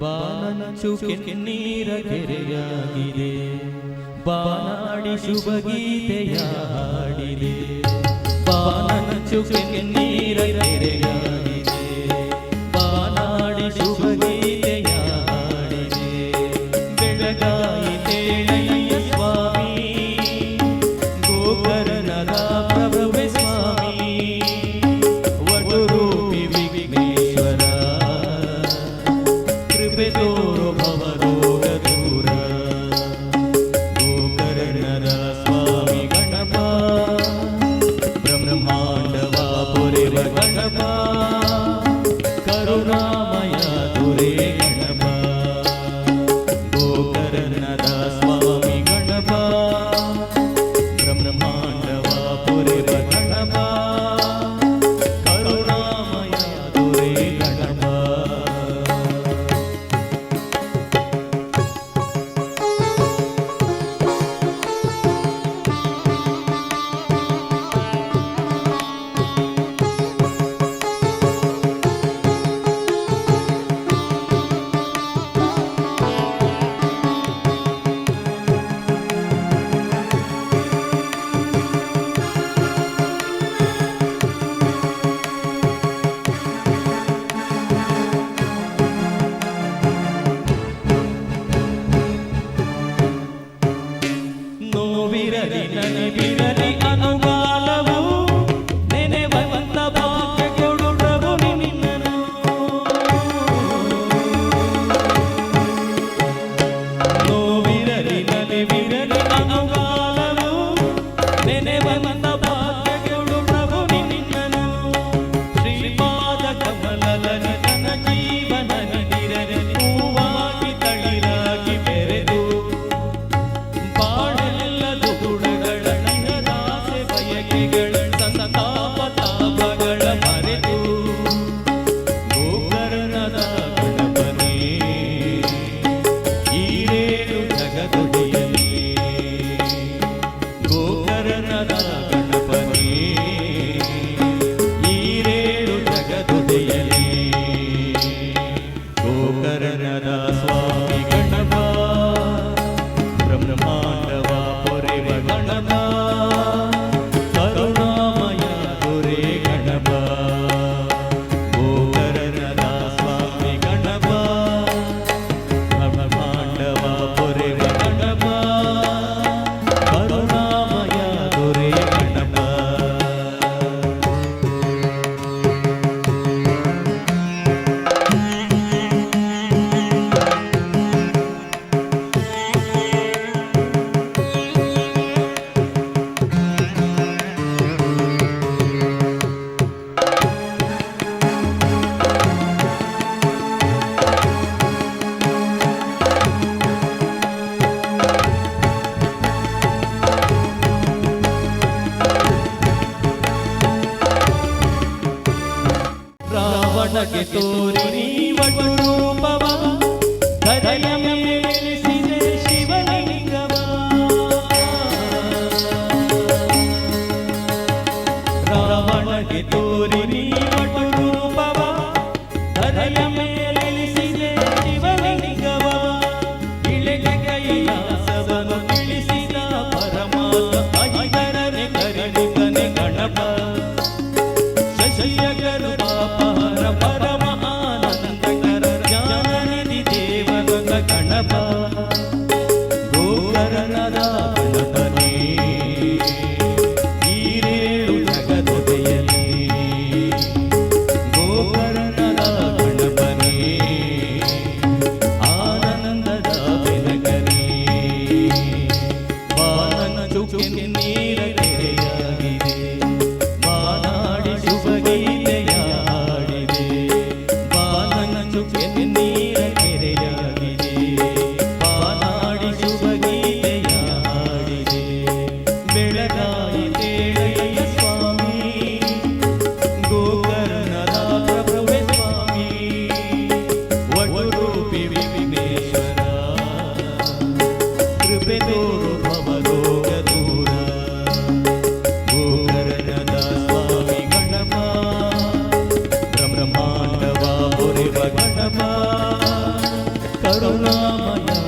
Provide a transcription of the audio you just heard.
ಬಾನಂಚು ಕೆಣ್ಣೀರ ಕೆರೆಯಾಗಿದೆ. ಬಾನಾಡಿ ಶುಭ ಗೀತೆಯ ಹಾಡಿದೆ ಬಾನಂಚು ಕೆಣ್ಣೀರ ಕೆರೆ कृपे तो भवन ശരണദാ സ്വാമി. तोरिणी वटुरूपवा धरय চোখে নীল ಮಾಯಾ